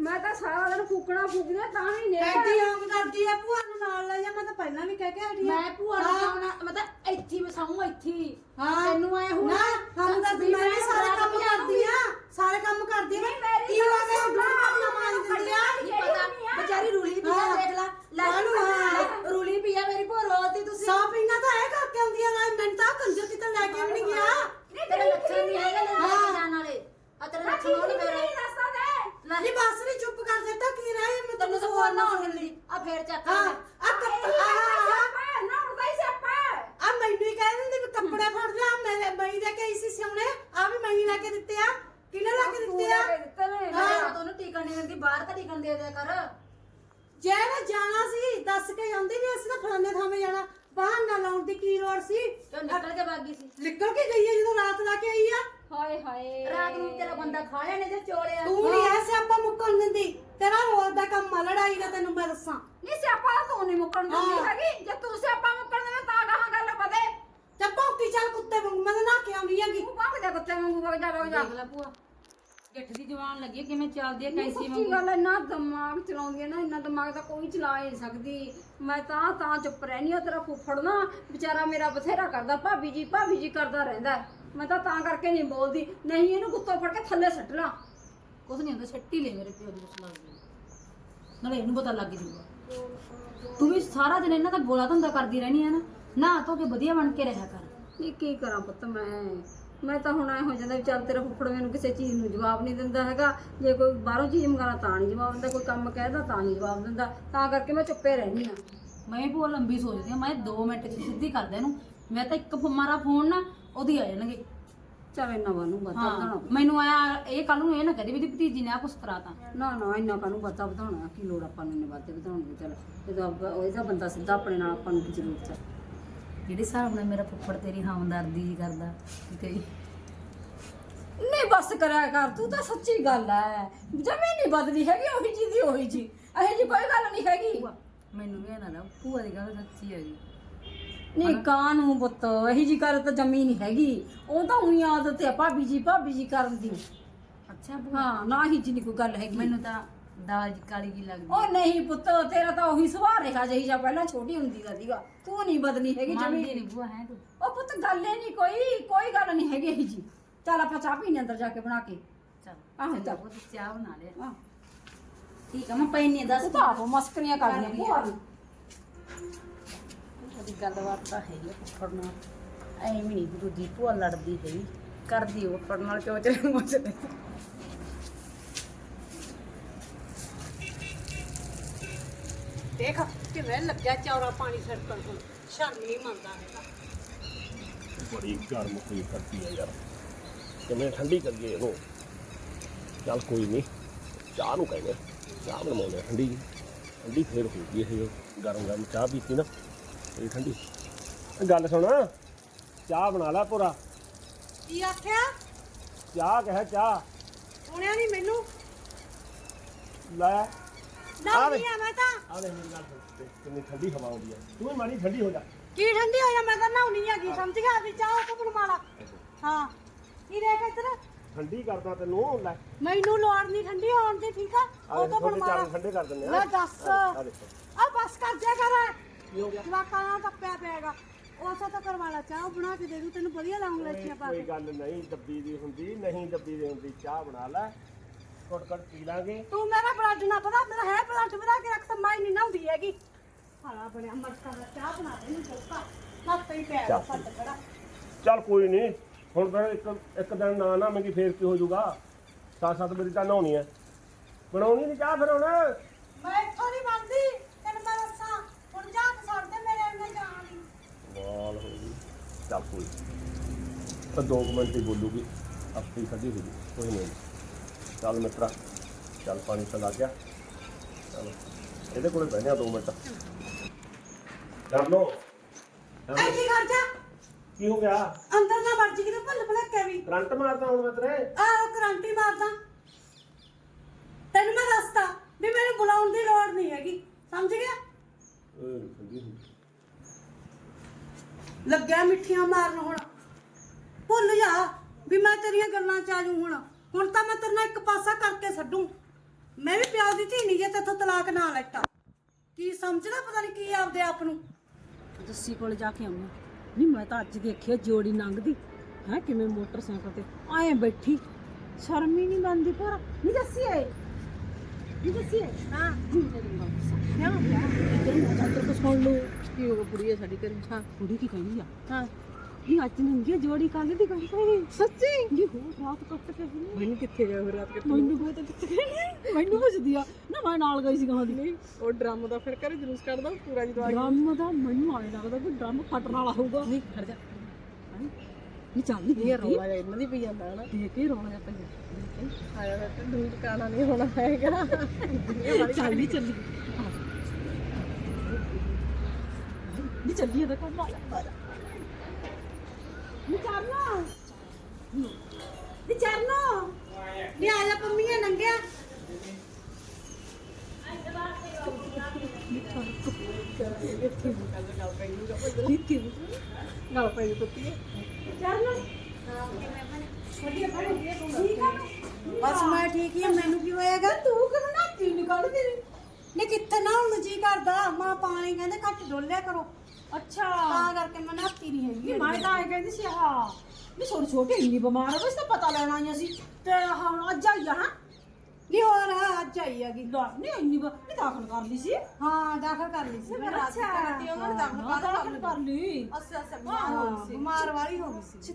ਮੈਂ ਤਾਂ ਸਾਰਾ ਦਿਨ ਫੂਕਣਾ ਫੂਕਦੀ ਤਾਂ ਵੀ ਨਹੀਂ ਕਰਦੀ ਆ ਭੂਆ। ਨੂੰ ਨਾਲ ਲੈ ਜਾ ਮੈਂ ਤਾਂ ਪਹਿਲਾਂ ਵੀ ਕਹਿ ਕੇ ਹਟੀ ਆ। ਮੈਂ ਭੂਆ ਨੂੰ ਹਾਂ। ਮੈਂ ਤਾਂ ਇੱਥੇ ਹੀ ਵਸਾਊਂ ਇੱਥੇ ਹੀ। ਹਾਂ। ਤੈਨੂੰ ਐ ਹੁਣ ਨਾ ਹਮ ਤਾਂ ਵੀ ਮੈਂ ਵੀ ਸਾਰੇ ਕੰਮ ਕਰਦੀ ਆ ਸਾਰੇ ਕੰਮ ਕਰਦੀ ਆ। ਕੀ ਹੋ ਗਿਆ ਉੱਠਣਾ ਆਪਣਾ ਮਾਰ ਦਿੰਦੀ ਆ? ਪਤਾ ਵਿਚਾਰੀ ਰੂਲੀ ਪੀਆ ਹਾਂ। ਦੇਖ ਲੈ ਲੈ। ਕਾਹਨੂੰ ਹਾਂ। ਰੂਲੀ ਪੀਆ ਮੇਰੀ ਭੂਆ ਰੋਤੀ ਤੁਸੀਂ ਸ਼ਾਪਿੰਗਾਂ ਤਾਂ ਇਹ ਕਰਕੇ ਆਉਂਦੀਆਂ ਨਾ ਮੈਨੂੰ ਤਾਂ ਕੰਜਰ ਕਿਤੇ ਲੈ ਕੇ ਵੀ ਨਹੀਂ ਗਿਆ ਤੇਰੇ ਲੱਛਣ ਨਹੀਂ ਹੈਗੇ ਲੈ ਹਾਂ। ਕੇ ਜਾਣ ਵਾਲੇ ਆ ਤੇਰੇ ਲੱਛਣ ਹੋਣ ਮੇਰੇ ਦੱਸਦਾ ਦੇ ਨਹੀਂ ਬਸ ਨਹੀਂ ਚੁੱਪ ਕਰ ਦੇ ਤਾਂ ਕੀ ਰਹਿ ਮੈਂ ਤੈਨੂੰ ਤੈਨੂੰ ਤਾਂ ਹੋਰ ਨਾ ਹੋਣ ਦਿੰਦੀ ਆ ਫੇਰ ਚੱਕ ਹਾਂ ਲੈ। ਆ ਕੱਪੜਾ ਆ ਨਾ ਉੜਦਾ ਹੀ ਸਿਆਪਾ ਆ ਮੈਨੂੰ ਹੀ ਕਹਿ ਦਿੰਦੇ ਵੀ ਕੱਪੜੇ ਫੜ ਲਿਆ ਮੈਂ ਮੈਂ ਹੀ ਲੈ ਕੇ ਆਈ ਸੀ ਸਿਉਣੇ ਆ ਵੀ ਮੈਂ ਹੀ ਲੈ ਕੇ ਦਿੱਤੇ ਆ ਕਿਹਨੇ ਲੈ ਕੇ ਦਿੱਤੇ ਆ ਮੈਂ ਤਾਂ ਉਹਨੂੰ ਟਿਕਣ ਨਹੀਂ ਦਿੰਦੀ ਬਾਹਰ ਤਾਂ ਟਿਕਣ ਦੇ ਦਿਆ ਕਰ ਜੇ ਮੈਂ ਜਾਣਾ ਸੀ ਦੱਸ ਕੇ ਜਾਂਦੀ ਵੀ ਅਸੀਂ ਤਾਂ ਫਲਾਣੇ ਥਾਵੇਂ ਜਾਣਾ ਬਹਾਨਾ ਲਾਉਣ ਲੋੜ ਸੀ। ਤੇ ਨਿਕਲ ਕੇ ਭਾਗੀ ਸੀ। ਨਿਕਲ ਕੇ ਗਈ ਹੈ ਜਦੋਂ ਰਾਤ ਲਾ ਕੇ ਆਈ ਆ। ਹਾਏ ਹਾਏ। ਰਾਤ ਨੂੰ ਤੇਰਾ ਬੰਦਾ ਖਾ ਲਿਆ ਨੇ ਜੇ ਚੋਲਿਆ ਤੂੰ ਨਹੀਂ ਐਸੇ ਆਪਾਂ ਮੁੱਕਣ ਦਿੰਦੀ। ਤੇਰਾ ਰੋਜ਼ ਦਾ ਕੰਮ ਆ ਲੜਾਈ ਦਾ ਤੈਨੂੰ ਮੈਂ ਦੱਸਾਂ। ਨਹੀਂ ਸਿਆਪਾ ਤੂੰ ਨਹੀਂ ਮੁੱਕਣ ਦਿੰਦੀ ਹਾਂ। ਹੈਗੀ। ਜੇ ਤੂੰ ਸਿਆਪਾ ਮੁੱਕਣ ਦੇਵੇਂ ਤਾਂ ਗਾਹਾਂ ਗੱਲ ਵਧੇ। ਤੇ ਭੌਂਕੀ ਚੱਲ ਕੁੱਤੇ ਵਾਂਗੂ ਮੈਂ ਤਾਂ ਨਹਾ ਕੇ ਆਉਣੀ ਹੈਗੀ। ਤੂੰ ਭੱਗ ਜਾ ਕੁੱਤੇ ਵਾਂਗੂ ਭੱਗ ਜਾ ਭੱਗ ਜਾ। ਦੇਖ ਲੈ ਭੂਆ ਗਿੱਠ ਦੀ ਜਵਾਨ ਲੱਗੀ ਹੈ, ਕਿਵੇਂ ਚੱਲਦੀ ਹੈ ਕੈਂਸੀ ਸੱਚੀ ਵਾਂਗੂ। ਗੱਲ ਹੈ ਨਾ ਦਿਮਾਗ ਚਲਾਉਂਦੀ ਹੈ ਨਾ ਇੰਨਾ ਦਿਮਾਗ ਤਾਂ ਕੋਈ ਚਲਾ ਹੀ ਨਹੀਂ ਸਕਦੀ। ਮੈਂ ਤਾਂ ਤਾਂ ਚੁੱਪ ਰਹਿਣੀ ਆ, ਤੇਰਾ ਫੁੱਫੜ ਨਾ ਵਿਚਾਰਾ ਮੇਰਾ ਬਥੇਰਾ ਕਰਦਾ, ਭਾਬੀ ਜੀ ਭਾਬੀ ਜੀ ਕਰਦਾ ਰਹਿੰਦਾ ਹੈ। ਮੈਂ ਤਾਂ ਤਾਂ ਕਰਕੇ ਨਹੀਂ ਬੋਲਦੀ, ਨਹੀਂ ਇਹਨੂੰ ਗੁੱਤੋਂ ਫੜ ਕੇ ਥੱਲੇ ਸੱਟਣਾ। ਲਾ ਕੁਛ ਨਹੀਂ ਹੁੰਦਾ ਛੱਟੀ ਲੈ ਮੇਰੇ ਪਿਓ ਦੀ ਕੁਛ ਲੱਗਦੀ ਨਾਲੇ ਇਹਨੂੰ ਪਤਾ ਲੱਗ ਜੂਗਾ। ਤੂੰ ਵੀ ਸਾਰਾ ਦਿਨ ਇਹਨਾਂ ਦਾ ਗੋਲਾ ਧੰਦਾ ਕਰਦੀ ਰਹਿਣੀ ਹੈ ਨਾ ਨਾ ਧੋ ਕੇ ਵਧੀਆ ਬਣ ਕੇ ਰਿਹਾ ਕਰ। ਨਹੀਂ, ਕੀ ਕਰਾਂ ਪੁੱਤ ਮੈਂ? ਮੈਂ ਤਾਂ ਹੁਣ ਐ ਹੋ ਜਾਂਦਾ ਵੀ ਚੱਲ ਤੇਰਾ ਫੁੱਫੜ ਮੈਨੂੰ ਕਿਸੇ ਚੀਜ਼ ਨੂੰ ਜਵਾਬ ਨਹੀਂ ਦਿੰਦਾ ਹੈਗਾ। ਜੇ ਕੋਈ ਬਾਹਰੋਂ ਚੀਜ਼ ਮੰਗਾਣਾ ਤਾਂ ਨਹੀਂ ਜਵਾਬ ਦਿੰਦਾ ਕੋਈ ਕੰਮ ਕਹਿਦਾ ਤਾਂ ਨਹੀਂ ਜਵਾਬ ਦਿੰਦਾ। ਤਾਂ ਕਰਕੇ ਮੈਂ ਚੁੱਪੇ ਰਹਿਣੀ ਆ ਮੈਂ ਵੀ ਭੂਆ ਲੰਬੀ ਸੋਚਦੀ ਆ ਮੈਂ 2 ਮਿੰਟ ਚ ਸਿੱਧੀ ਕਰ ਦਿਆਂ ਇਹਨੂੰ ਮੈਂ ਤਾਂ ਇੱਕ ਫ- ਮਾਰਾ ਫੋਨ ਨਾ ਉਹਦੀ ਆ ਜਾਣਗੇ। ਚੱਲ ਇੰਨਾ ਵਾਨੂੰ ਬਤਾ ਹਾਂ ਵਧਾਉਣਾ। ਮੈਨੂੰ ਆਇਆ ਇਹ ਕੱਲ ਨੂੰ ਇਹ ਨਾ ਕਹਦੇ ਵੀ ਦੀ ਭਤੀਜੀ ਨੇ ਆ ਕੁਛ ਕਰਾਤਾ। ਨਾ ਨਾ ਇੰਨਾ ਕਾਨੂੰ ਬਤਾ ਵਧਾਉਣਾ ਕੀ ਲੋੜ ਆਪਾਂ ਨੂੰ ਇੰਨੇ ਵਾਧੇ ਵਧਾਉਣ ਦੀ ਚੱਲ। ਜਦੋਂ ਆਪਾਂ- ਉਹਦਾ ਬੰਦਾ ਸਿੱਧਾ ਆਪਣੇ ਨਾਲ ਆਪਾਂ ਨੂੰ ਕੀ ਜ਼ਰੂਰਤ ਹੈ। ਜਿਹੜੇ ਹਿਸਾਬ ਨਾਲ ਮੇਰਾ ਫੁੱਫੜ ਤੇਰੀ ਹਮਦਰਦੀ ਕਰਦਾ? ਤੇ ਨਹੀਂ ਬਸ ਕਰਿਆ ਕਰ ਤੂੰ ਤਾਂ ਸੱਚੀ ਗੱਲ ਹੈ ਜਮੀ ਨਹੀਂ ਬਦਲੀ ਹੈਗੀ ਉਹੀ ਜੀ ਦੀ ਉਹੀ ਜੀ ਇਹੋ ਜੀ ਕੋਈ ਗੱਲ ਨਹੀਂ ਹੈਗੀ। ਮੈਨੂੰ ਵੀ ਇਹ ਨਾ ਦਾ ਭੂਆ ਦੀ ਗੱਲ ਸੱਚੀ ਹੈਗੀ ਨਹੀਂ ਕਾਨੂੰ ਪੁੱਤ ਇਹੀ ਜੀ ਗੱਲ ਤਾਂ ਜਮੀ ਨਹੀਂ ਹੈਗੀ। ਉਹ ਤਾਂ ਉਹੀ ਆਦਤ ਹੈ ਭਾਬੀ ਜੀ ਭਾਬੀ ਜੀ ਕਰਨ ਦੀ। ਅੱਛਾ ਹਾਂ ਨਾ ਹੀ ਜੀ ਨਹੀਂ ਕੋਈ ਗੱਲ ਹੈਗੀ। ਮੈਨੂੰ ਤਾਂ ਦਾਲ ਜੀ ਕਾਲੀ ਜੀ ਲੱਗਦੀ ਉਹ ਨਹੀਂ ਪੁੱਤ ਤੇਰਾ ਤਾਂ ਉਹੀ ਸੁਭਾਅ ਰਿਹਾ ਜਿਹੀ ਜਾਂ ਪਹਿਲਾਂ ਛੋਟੀ ਹੁੰਦੀ ਦਾ ਸੀਗਾ ਤੂੰ ਨਹੀਂ ਬਦਲੀ ਹੈਗੀ ਮੰਨਦੀ ਜਮੀ ਨਹੀਂ ਬੂਆ ਹੈ ਤੂੰ ਉਹ ਪੁੱਤ ਗੱਲ ਹੀ ਨਹੀਂ ਕੋਈ ਕੋਈ ਗੱਲ ਨਹੀਂ ਹੈਗੀ ਇਹੀ ਜੀ ਚੱਲ ਆਪਾਂ ਚਾਹ ਪੀਣੇ ਅੰਦਰ ਜਾ ਕੇ ਬਣਾ ਕੇ ਚੱਲ ਆਹੋ ਚੱਲ ਉਹ ਤੇ ਚਾਹ ਬਣਾ ਲਿਆ ਆਹ, ਠੀਕ ਆ ਮੈਂ ਪੈਣੀ ਦੱਸ ਤੂੰ ਤਾਂ ਆਪ ਮਸਕਰੀਆਂ ਕਰਦੀਆਂ ਭੂਆ ਦੀ ਉਹਦੀ ਗੱਲਬਾਤ ਤਾਂ ਹੈ ਹੀ ਆ ਫੁੱਫੜ ਨਾਲ ਐਵੇਂ ਨਹੀਂ ਦੂਜੀ ਭੂਆ ਲੜਦੀ ਹੈ ਕਰਦੀ ਉਹ ਫੁੱਫੜ ਨਾਲ ਚੋਚਲੇ ਮੋਚਲੇ ਦੇਖ ਕਿਵੇਂ ਲੱਗਿਆ ਚੌਰਾ ਪਾਣੀ ਛੜਕਣ ਹੁਣ ਸ਼ਰਮ ਨਹੀਂ ਮੰਨਦਾ ਹੈਗਾ। ਬੜੀ ਗਰਮ ਹੋਈ ਕਰਦੀ ਹੈ ਯਾਰ। ਕਿਵੇਂ ਠੰਡੀ ਕਰੀਏ ਇਹਨੂੰ। ਚੱਲ ਕੋਈ ਨਹੀਂ ਚਾਹ ਨੂੰ ਕਹਿੰਦੇ ਚਾਹ ਬਣਾਉਂਦੇ ਆ ਠੰਡੀ। ਜਿਹੀ। ਠੰਡੀ ਫੇਰ ਹੋਊਗੀ ਇਹ ਗਰਮ ਗਰਮ ਚਾਹ ਪੀਤੀ ਨਾ ਇਹ ਠੰਡੀ। ਇਹ ਗੱਲ ਸੁਣ ਚਾਹ ਬਣਾ ਲੈ ਪੂਰਾ ਕੀ ਆਖਿਆ? ਚਾਹ ਕਹਿ ਚਾਹ। ਸੁਣਿਆ ਨਹੀਂ ਮੈਨੂੰ? ਲੈ। ਆ ਮੈਂ ਤਾਂ। ਆ ਲੈ ਮੇਰੀ ਗੱਲ ਸੁਣ। ਤੇ ਕਿੰਨੀ ਠੰਡੀ ਹਵਾ ਆਉਂਦੀ ਹੈ ਤੂੰ ਵੀ ਮਾੜੀ ਠੰਡੀ ਹੋ ਜਾ। ਕੀ ਠੰਡੀ ਹੋ ਜਾ ਮੈਂ ਤਾਂ ਨਹਾਉਣੀ ਹੈਗੀ ਸਮਝ ਗਿਆ ਵੀ ਚਾਹ ਤੋਂ ਬਣਵਾ ਲਾ। ਹਾਂ। ਕੀ ਦੇਖ ਇੱਧਰ? ਠੰਡੀ ਕਰਦਾ ਤੈਨੂੰ ਲੈ। ਮੈਨੂੰ ਲੋੜ ਨਹੀਂ ਠੰਡੀ ਹੋਣ ਦੀ ਠੀਕ ਆ? ਆ ਉਹ ਦੇਖ ਤੋਂ ਤੁਹਾਡੇ ਬਣਵਾ ਚਾਰ ਲਾ ਠੰਡੇ ਕਰ ਦਿੰਦੇ ਆ। ਲੈ ਦੱਸ। ਆ ਦੇਖੋ ਆ ਬਸ ਕਰ ਜਾ ਕਰ। ਕੀ ਹੋ ਗਿਆ? ਜਵਾਕਾਂ ਨਾਲ ਟੱਪਿਆ ਪਿਆਗਾ। ਉਸੇ ਤਾਂ ਕਰਵਾ ਲਾ ਚਾਹ ਬਣਾ ਕੇ ਦੇ ਦੂ। ਤੈਨੂੰ ਵਧੀਆ ਲਾਉਂ ਲੈਚੀਆਂ ਪਾ ਕੋਈ ਗੱਲ ਨਹੀਂ ਡੱਬੀ ਦੀ ਹੁੰਦੀ ਨਹੀਂ ਡੱਬੀ ਦੀ ਹੁੰਦੀ ਚਾਹ ਬਣਾ ਲੈ। ਘੁੱਟ ਘੁੱਟ ਪੀ ਲਾਂਗੇ। ਤੂੰ ਮੇਰਾ ਬਲੱਡ ਨਾ ਪਤਾ ਮੇਰਾ ਹੈ ਬਲੱਡ ਵਧਾ ਕੇ ਰੱਖ ਤਾਂ ਮੈਂ ਨਹੀਂ ਨਹਾਉਂਦੀ ਹੈਗੀ। ਹਾਲਾ ਬਣਿਆ ਮਰਕਾ ਦਾ ਚਾਹ ਬਣਾ ਦੇ ਨਹੀਂ ਚੁੱਕਾ ਮੱਤ ਹੀ ਚੱਲ। ਫੱਟ ਖੜਾ। ਚੱਲ ਕੋਈ ਨਹੀਂ ਹੁਣ ਤਾਂ ਇੱਕ ਇੱਕ ਦਿਨ ਨਾ ਨਾ ਮੈਂ ਫੇਰ ਕੀ ਹੋ ਜਾਊਗਾ ਸੱਤ ਸੱਤ ਵਾਰੀ ਤਾਂ ਨਹਾਉਣੀ ਹੈ ਬਣਾਉਣੀ ਨਹੀਂ ਚਾਹ ਫਿਰ ਹੁਣ? ਮੈਂ ਇੱਥੋਂ ਨਹੀਂ ਮੰਨਦੀ ਤੈਨੂੰ ਮੈਂ ਦੱਸਾਂ। ਹੁਣ ਜਾ ਕੇ ਛੱਡ ਦੇ ਮੇਰੇ ਅੰਦਰ ਜਾਣ ਵਾਲ ਹੋ ਗਈ। ਚੱਲ ਕੋਈ ਤਾਂ ਦੋ ਕੁ ਮਿੰਟ ਹੀ ਬੋਲੂਗੀ। ਆਪੇ ਹੀ ਕੱਢੀ ਹੋਈ ਕੋਈ ਨਹੀਂ। ਚੱਲ ਮਿੱਤਰਾ ਚੱਲ ਪਾਣੀ ਤਾਂ ਲੱਗ ਗਿਆ। ਚਲੋ ਇਹਦੇ ਕੋਲੇ ਬਹਿਨੇ ਆ ਦੋ ਮਿੰਟ। ਕਰ ਲੋ ਐ ਕੀ ਕਰ ਜਾ? ਕੀ ਹੋ ਗਿਆ? ਅੰਦਰ ਨਾ ਵੜ ਜੀ ਕਿਤੇ ਭੁੱਲ ਭੁਲੇਖੇ ਵੀ। ਕਰੰਟ ਮਾਰਦਾ ਹੁਣ ਮੈਂ ਤੇਰੇ ਆਹ ਕਰੰਟੀ ਮਾਰਦਾ। ਤੈਨੂੰ ਮੈਂ ਦੱਸਤਾ ਵੀ ਮੈਨੂੰ ਬੁਲਾਉਣ ਦੀ ਲੋੜ ਨਹੀਂ ਹੈਗੀ। ਸਮਝ ਗਿਆ? ਓਏ ਲੱਗਿਆ ਮਿੱਠੀਆਂ ਮਾਰਨ ਹੁਣ। ਭੁੱਲ ਜਾ ਵੀ ਮੈਂ ਤੇਰੀਆਂ ਗੱਲਾਂ ਚ ਆ ਜੂ ਹੁਣ। ਹੁਣ ਤਾਂ ਮੈਂ ਤੇਰੇ ਨਾਲ ਇੱਕ ਪਾਸਾ ਕਰਕੇ ਛੱਡੂ। ਮੈਂ ਵੀ ਪਿਓ ਦੀ ਧੀ ਨਹੀਂ ਜੇ ਤੇਥੋਂ ਤਲਾਕ ਨਾ ਲੈਤਾ। ਕੀ ਸਮਝਦਾ ਪਤਾ ਨਹੀਂ ਕੀ ਆਪਦੇ ਆਪ ਨੂੰ। ਜੱਸੀ ਕੋਲ ਜਾ ਕੇ ਆਉਣਾ। ਨਹੀਂ ਮੈਂ ਤਾਂ ਅੱਜ ਦੇਖਿਆ ਜੋੜੀ ਲੰਘਦੀ। ਹੈ ਕਿਵੇਂ ਮੋਟਰਸਾਈਕਲ ਤੇ ਆਏ ਬੈਠੀ। ਸ਼ਰਮ ਹੀ ਨਹੀਂ ਮੰਨਦੀ ਪਰ ਨਹੀਂ ਦੱਸੀ ਏ ਨਹੀਂ ਦੱਸੀ ਏ ਹਾਂ। ਕਿਆ ਹੋਇਆ ਇੱਧਰ ਇੱਧਰ ਕੋ ਸੁਣ ਲਓ। ਕੀ ਹੋ ਗਿਆ ਕੁੜੀ ਹੈ ਸਾਡੀ ਘਰੇ? ਹਾਂ ਕੁੜੀ ਕੀ ਕਹਿੰਦੀ ਆ? ਹਾਂ। ਅੱਜ ਨੰਗੀ ਆ, ਜੋੜੀ ਕੱਲ ਦੀ ਗੱਲ ਪਈ ਸੱਚੀ? ਜੀ ਹੋ ਰਾਤ ਕੱਟ ਕੇ ਗਈ ਮੈਨੂੰ ਕਿੱਥੇ ਗਿਆ ਉਹ ਰਾਤ ਕਿੱਥੇ ਮੈਨੂੰ ਬਹੁਤ ਕਿੱਥੇ ਗਈ? ਮੈਨੂੰ ਪੁੱਛਦੀ ਆ ਨਾ ਮੈਂ ਨਾਲ ਗਈ ਸੀ ਦੀ। ਨਹੀਂ ਉਹ ਡਰਮ ਦਾ ਫਿਰ ਘਰੇ ਜਲੂਸ ਕੱਢਦਾ ਪੂਰਾ ਜਦੋਂ ਆ ਡਰਮ ਦਾ ਮੈਨੂੰ ਆਏ ਲੱਗਦਾ ਕਿ ਡਰਮ ਫਟਣ ਵਾਲਾ ਹੋਊਗਾ। ਨਹੀਂ ਖੜ ਜਾ। ਨਹੀਂ ਚੱਲ ਨਹੀਂ ਗਿਆ ਰੋਲਾ ਜਿਹਾ ਇਹਨਾਂ ਦੀ ਪਈ ਜਾਂਦਾ ਹਨਾ? ਦੇ ਕੇ ਰੋਣਾ ਜਾ ਪਈਆ ਆਇਆ ਤੇ ਦੂਰ ਕਾਣਾ ਨਹੀਂ ਹੋਣਾ ਹੈਗਾ। ਚੱਲੀ ਚੱਲੀ। ਨਹੀਂ ਚੱਲੀ ਇਹਦਾ ਕੰਮ ਆ ਜਾ। ਨੀ ਚਰਨਾ ਨੀ ਚਰਨਾ ਨੀ ਆ ਜਾ ਪੰਮੀਆਂ ਨੰਗਿਆ। ਗੱਲ ਪਈ ਕੁੱਤੀ ਚਰਨਾ ਬਸ ਮੈਂ ਠੀਕ ਹੀ ਆ ਮੈਨੂੰ ਕੀ ਹੋਏਗਾ ਤੂੰ ਕਿਉਂ ਨਾ ਨਿਕਲ ਤੇਰੀ ਨੀ ਕਿੱਥੇ ਨਾ ਹੁਣ ਜੀ ਕਰਦਾ? ਮਾਂ ਪਾਣੀ ਕਹਿੰਦੇ ਘੱਟ ਡੋਲਿਆ ਕਰੋ। ਅੱਛਾ ਤਾਂ ਕਰਕੇ ਮੈਂ ਨਹਾਤੀ ਨਹੀਂ ਹੈਗੀ ਨਹੀਂ ਮੈਂ ਤਾਂ ਆਏ ਕਹਿੰਦੀ ਸੀ ਹਾਂ ਨਹੀਂ ਛੋਟੀ ਛੋਟੀ ਇੰਨੀ ਬਿਮਾਰ ਹੋ ਗਈ ਸੀ ਤਾਂ ਪਤਾ ਲੈਣਾ ਆਈਆਂ ਸੀ ਤੇ ਹੁਣ ਅੱਜ ਆਈ ਆ ਹਾਂ ਨਹੀਂ ਹੋਰ ਅੱਜ ਆਈ ਹੈਗੀ ਨਹੀਂ ਇੰਨੀ ਬ- ਨਹੀਂ ਦਾਖਲ ਕਰ ਲਈ ਸੀ ਹਾਂ ਦਾਖਲ ਕਰ ਲਈ ਸੀ ਮੈਂ ਰਾਤ ਦੀ ਕਰਤੀ ਉਹਨਾਂ ਨੇ ਦਾਖਲ ਹਾਂ, ਦਾਖਲ ਕਰ ਲਈ ਅੱਛਾ ਅੱਛਾ ਬਿਮਾਰ ਹੋ ਗਈ ਸੀ ਬਿਮਾਰ ਵਾਲੀ ਹੋ ਗਈ ਸੀ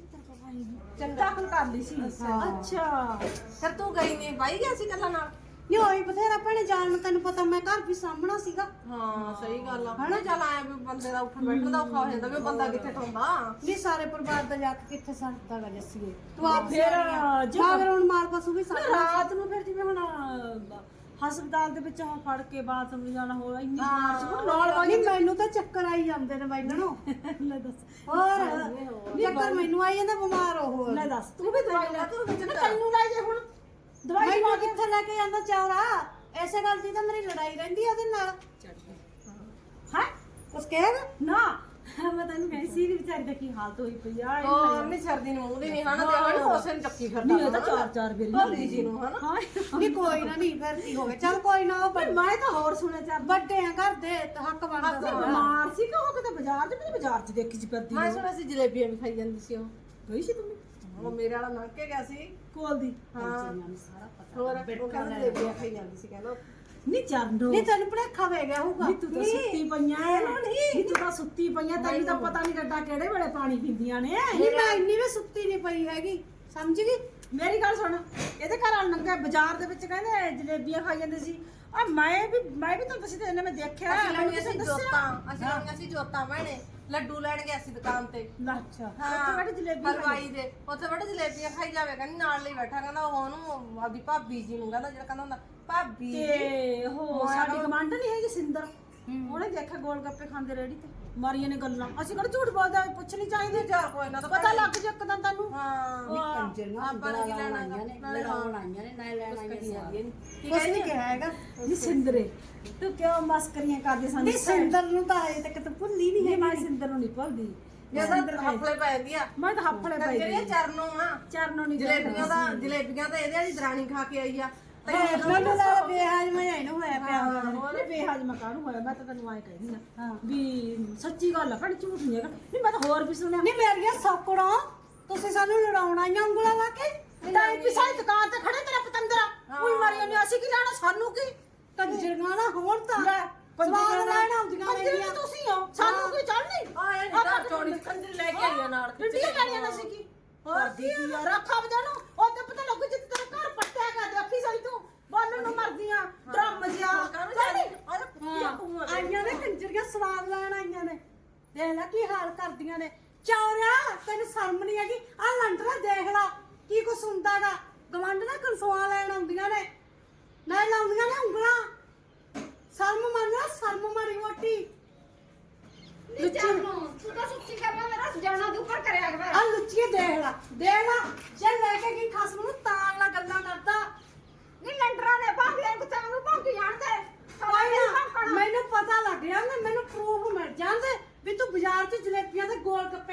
ਦਾਖਲ ਕਰ ਲਈ ਸੀ ਅੱਛਾ ਫਿਰ ਤੂੰ ਗਈ ਨਹੀਂ ਬਾਈ ਗਿਆ ਸੀ ਕੱਲਾ ਨਾਲ ਨਹੀਂ ਹੋਈ ਬਥੇਰਾ ਭੈਣੇ ਜਾਣ ਨੂੰ ਤੈਨੂੰ ਪਤਾ ਮੈਂ ਘਰ ਵੀ ਸਾਹਮਣਾ ਸੀਗਾ। ਹਾਂ ਸਹੀ ਗੱਲ ਆ। ਹਣਾ ਚੱਲ ਆਇਆ ਵੀ ਬੰਦੇ ਦਾ ਉੱਠਣ ਬੈਠਣ ਦਾ ਔਖਾ ਹੋ ਜਾਂਦਾ ਵੀ ਬੰਦਾ ਕਿੱਥੇ ਠਾਉਂਦਾ ਨਹੀਂ ਸਾਰੇ ਪਰਿਵਾਰ ਦਾ ਜਾ ਕੇ ਕਿੱਥੇ ਸਰਦਾ ਗਾ ਜੱਸੀਏ? ਤੂੰ ਆਪ ਫਿਰ ਜੇ- ਮਗਰ ਹੁਣ ਮਾਰ ਪਸੂ ਵੀ ਨਾ, ਸਾਡਾ ਰਾਤ ਨੂੰ ਫਿਰ ਜਿਵੇਂ ਹੁਣ ਹਸਪਤਾਲ ਦੇ ਵਿੱਚ ਹੁਣ ਫੜ ਕੇ ਬਾਥਰੂਮ ਜਾਣਾ ਹੋਇਆ ਇੰਨੀ ਨਾਲ ਨਹੀਂ ਮੈਨੂੰ ਤਾਂ ਚੱਕਰ ਆਈ ਜਾਂਦੇ ਨੇ ਬੈਠਣੋਂ ਲੈ ਦੱਸ। ਹੋਰ ਚੱਕਰ ਮੈਨੂੰ ਆਈ ਜਾਂਦਾ ਬਿਮਾਰ ਉਹ। ਲੈ ਦੱਸ ਤੂੰ ਵੀ ਦਵਾਈ ਲੈ ਤੂੰ ਵਿੱਚ ਤੈਨੂੰ ਲੈ ਜੇ ਹੁਣ। ਦਵਾਈ ਮੈਨੂੰ ਕਿੱਥੇ ਲੈ ਕੇ ਜਾਂਦਾ ਚੌਰਾ ਐਸੇ ਗੱਲ ਦੀ ਤਾਂ ਮੇਰੀ ਲੜਾਈ ਰਹਿੰਦੀ ਆ ਉਹਦੇ ਨਾਲ। ਹੈ? ਉਸ ਕਹੇਗਾ ਨਾ ਮੈਂ ਤੈਨੂੰ ਕਹੀ ਸੀ ਵੀ ਵਿਚਾਰੀ ਦਾ ਕੀ ਹਾਲਤ ਹੋਈ ਪਈ ਆ ਇਹ ਹੋਰ ਨਹੀਂ ਸਰਦੀ ਨੂੰ ਮੂੰਹ ਦੀ ਨਹੀਂ ਹਨਾ ਤੇ ਹਣ ਕੋਸੇ ਨੂੰ ਚੱਕੀ ਫਿਰਦਾ ਨਹੀਂ ਤਾਂ ਚਾਰ ਚਾਰ ਵਾਰੀ ਭੋਲੀ ਜੀ ਨੂੰ ਹਨਾ। ਹਾਂ ਨਹੀਂ ਕੋਈ ਨਾ ਨਹੀਂ ਫਿਰ ਕੀ ਹੋ ਗਿਆ ਚੱਲ ਕੋਈ ਨਾ ਉਹ ਵੱਡ- ਮੈਂ ਤਾਂ ਹੋਰ ਸੁਣਿਆ ਚਾਰ ਵੱਡੇ ਆ ਘਰ ਦੇ ਤਾਂ ਹੱਕ ਬਣਦਾ ਬਿਮਾਰ ਸੀ ਕਿ ਉਹ ਕਿਤੇ ਬਾਜ਼ਾਰ 'ਚ ਵੀ ਬਾਜ਼ਾਰ 'ਚ ਦੇਖੀ ਸੀ ਪਰਦੀ ਮੈਂ ਸੁਣਿਆ ਸੀ ਜਲੇਬੀਆਂ ਵੀ ਖਾਈ ਜਾਂਦੀ ਸੀ ਉਹ। ਗਈ ਸੀ ਤੂੰ ਉਹ ਮੇਰੇ ਵਾਲਾ ਲੰਘ ਕੇ ਗਿਆ ਸੀ। ਕੋਲ ਦੀ। ਹਾਂ। ਸਾਰਾ ਪਤਾ। ਹੋਰ ਉਹ ਕਹਿੰਦਾ ਜਲੇਬੀਆਂ ਖਾਈ ਜਾਂਦੀ ਸੀ ਕਹਿੰਦਾ। ਨਹੀਂ ਚਰਨੋ ਨਹੀਂ ਤੈਨੂੰ ਗਿਆ ਹੋਊਗਾ। ਨਹੀਂ ਤੂੰ ਤਾਂ ਸੁੱਤੀ ਪਈਆਂ। ਨਹੀਂ ਤੂੰ ਤਾਂ ਸੁੱਤੀ ਪਈਆਂ। ਤੈਨੂੰ ਤਾਂ ਪਤਾ ਨਹੀਂ ਡੱਡਾ ਕਿਹੜੇ ਵੇਲੇ ਪਾਣੀ ਪੀਂਦੀਆਂ ਨੇ। ਨਹੀਂ ਮੈਂ ਇੰਨੀ ਵੀ ਸੁੱਤੀ ਨਹੀਂ ਪਈ ਹੈਗੀ। ਸਮਝ ਗਈ? ਮੇਰੀ ਗੱਲ ਸੁਣ। ਇਹਦੇ ਘਰ ਵਾਲ ਲੰਗਾ ਬਾਜ਼ਾਰ ਦੇ ਵਿੱਚ ਕਹਿੰਦੇ ਜਲੇਬੀਆਂ ਖਾਈ ਜਾਂਦੇ ਸੀ। ਆ ਮੈਂ ਵੀ ਮੈਂ ਵੀ ਤਾਂ ਦੱਸੀ ਤੇ ਮੈਂ ਦੇਖਿਆ। ਅਸੀਂ ਲੈਣੀਆਂ ਸੀ ਜੋਤਾਂ ਅਸੀਂ ਲੈਣੀਆਂ ਸੀ ਜੋਤਾਂ ਭੈਣੇ। ਲੱਡੂ ਲੈਣ ਗਿਆ ਸੀ ਦੁਕਾਨ ਤੇ। ਅੱਛਾ। ਹਾਂ ਉੱਥੇ ਬੈਠੇ ਜਲੇਬੀ ਹਲਵਾਈ ਦੇ। ਉੱਥੇ ਬੈਠੇ ਜਲੇਬੀਆਂ ਖਾਈ ਜਾਵੇ ਕਹਿੰਦੀ ਨਾਲ ਲਈ ਬੈਠਾ ਕਹਿੰਦਾ ਉਹ ਉਹਨੂੰ ਆਪਦੀ ਭਾਬੀ ਜੀ ਨੂੰ ਕਹਿੰਦਾ ਜਿਹੜਾ ਕਹਿੰਦਾ ਹੁੰਦਾ ਭਾਬੀ। ਤੇ ਉਹ ਸਾਡੀ ਕਮਾਂਡਰ ਨਹੀਂ ਹੈਗੀ ਸਿੰਦਰ। ਉਹਨੇ ਦੇਖਿਆ ਗੋਲ ਗੱਪੇ ਖਾਂਦੇ ਰੇੜੀ ਤੇ। ਮਾਰੀਆਂ ਨੇ ਗੱਲਾਂ। ਅਸੀਂ ਕਿਹੜਾ ਝੂਠ ਬੋਲਦੇ ਆ, ਪੁੱਛਣੀ ਚਾਹੀਦੀ ਜਾ ਕੋਈ ਨਾ ਤਾਂ। ਪਤਾ ਲੱਗ ਜੇ ਇੱਕਦਮ ਤੈਨੂੰ ਹਾਂ ਆਪਾਂ ਨੇ ਕੀ ਲੈਣਾ ਨਾਲੇ ਲੜਾਉਣ ਆਈਆਂ ਨੇ ਨਾਲੇ ਲੈਣ ਆਈਆਂ ਨੇ। ਕੁਛ ਨਹੀਂ ਕਿਹਾ ਹੈਗਾ। ਨਹੀਂ ਸਿੰਦਰੇ ਤੂੰ ਕਿਉਂ ਮਸਕਰੀਆਂ ਕਰਦੀ ਸਾਨੂੰ? ਨਹੀਂ ਸਿੰਦਰ ਨੂੰ ਤਾਂ ਅਜੇ ਤੱਕ ਤਾਂ ਭੁੱਲੀ ਨਹੀਂ ਨਹੀਂ ਹੈ ਮੈਂ ਸਿੰਦਰ ਨੂੰ ਨਹੀਂ ਭੁੱਲਦੀ। ਜਦੋਂ ਹਫਲੇ ਪੈ ਜਾਂਦੀ ਆ। ਮੈਂ ਤਾਂ ਹੱਫੜੇ ਪਈ ਜਿਹੜੀਆਂ ਚਰਨੋਂ ਆ। ਚਰਨੋਂ ਨਹੀਂ ਜਲੇਬੀਆਂ ਦਾ ਜਲੇਬੀਆਂ ਤਾਂ ਇਹਦੇ ਵਾਲੀ ਦਰਾਣੀ ਖਾ ਕੇ ਆਈ ਆ। ਮੈਨੂੰ ਲੱਗਦਾ ਬੇਹਾਜ ਮੈਂ ਇਹਨੂੰ ਹੋਇਆ ਪਿਆ ਉਹਨੇ ਬੇਹਾਜ ਮਕਾਨ ਹੋਇਆ? ਮੈਂ ਤਾਂ ਤੈਨੂੰ ਆਏ ਕਹਿੰਦੀ ਨਾ ਵੀ ਸੱਚੀ ਗੱਲ ਆ ਭੈਣ ਝੂਠ ਨਹੀਂ ਹੈਗਾ। ਨਹੀਂ ਮੈਂ ਤਾਂ ਹੋਰ ਵੀ ਸੁਣਿਆ। ਨਹੀਂ ਮੇਰੀਆਂ ਸੌਕੜਾਂ ਤੁਸੀਂ ਸਾਨੂੰ ਲੜਾਉਣ ਆਈਆਂ ਉਂਗਲਾਂ ਲਾ ਕੇ। ਤਾਂ ਪਿਛਾਈ ਦੁਕਾਨ ਤੇ ਖੜੇ ਤੇਰਾ ਪਤੰਦਰਾ ਕੋਈ ਮਾਰੀ ਨੇ ਅਸੀਂ ਕੀ ਲੈਣਾ ਸਾਨੂੰ ਕੀ? ਕੰਜਰੀਆਂ ਨਾ ਹੋਣ ਤਾਂ। ਸਵਾਲ ਲੈਣ ਕੰਜਰੀ ਨੇ ਤੁਸੀਂ ਹੋ। ਸਾਨੂੰ ਕੋਈ ਚੱਲ ਨਹੀਂ। ਆ ਇਹ ਤਾਂ ਚੌੜੀ ਕੰਜਰੀ ਲੈ ਕੇ ਆਈ ਆ ਨਾਲ ਡੰਡੀਆਂ ਲੈਣੀਆਂ ਨੇ ਸੀ ਕੀ? ਹੋਰ ਯਾਰ ਰੱਖਾ ਨੂੰ। ਉਹ ਤੇ ਪਤਾ ਲੱਗੂ ਜਿੱਦ ਤੇਰੇ ਘਰ ਪੱਟਿਆ ਗਿਆ ਦੇਖੀ ਸਹੀ ਤੂੰ ਬੋਲਣ ਨੂੰ ਮਰਦੀਆਂ ਡਰਮ ਜਿਆ ਆਈਆਂ ਨੇ ਕੰਜਰੀਆਂ ਸਵਾਦ ਲੈਣ ਆਈਆਂ ਨੇ ਲੈ ਕੀ ਹਾਲ ਕਰਦੀਆਂ ਨੇ। ਚੌਰਿਆ ਤੈਨੂੰ ਸ਼ਰਮ ਨਹੀਂ ਹੈਗੀ? ਆ ਲੰਡਰਾ ਦੇਖ ਲੈ ਕੀ ਕੁਛ ਹੁੰਦਾਗਾ। ਗਵੰਡ ਨਾ ਕਨਸਵਾ ਲੈਣ ਆਉਂਦੀਆਂ ਨੇ। ਨਾ ਲਾਉਂਦੀਆਂ ਨੇ ਉਂਗਲਾਂ। ਸ਼ਰਮ ਮੰਨ ਸ਼ਰਮ ਮਾਰੀ ਮੋਟੀ। ਜਾਨੋ ਤੂੰ ਤਾਂ ਸੱਚੀ ਕਰਨਾ ਮੇਰਾ ਜਾਣਾ ਦੇ ਉੱਪਰ ਕਰਿਆ ਕਰ ਆ ਲੁੱਚੀਏ ਦੇਖ ਲੈ ਦੇਖ ਲੈ। ਜੇ ਲੈ ਕੇ ਕੀ ਖਸਮ ਨੂੰ ਤਾਲ ਨਾਲ ਗੱਲਾਂ ਕਰਦਾ। ਨੀ ਲੰਡਰਾਂ ਨੇ ਭਾਂਦੀਆਂ ਕੁੱਤੇ ਨੂੰ ਭੌਂਕੀ ਜਾਣਦੇ ਕੋਈ ਨਾ ਮੈਨੂੰ ਪਤਾ ਲੱਗ ਜਾਂਦਾ ਮੈਨੂੰ ਪ੍ਰੂਫ ਮਿਲ ਜਾਂਦੇ ਵੀ ਤੂੰ ਬਾਜ਼ਾਰ 'ਚ ਜਲੇਬੀਆਂ ਤੇ ਗੋਲ ਗੱਪੇ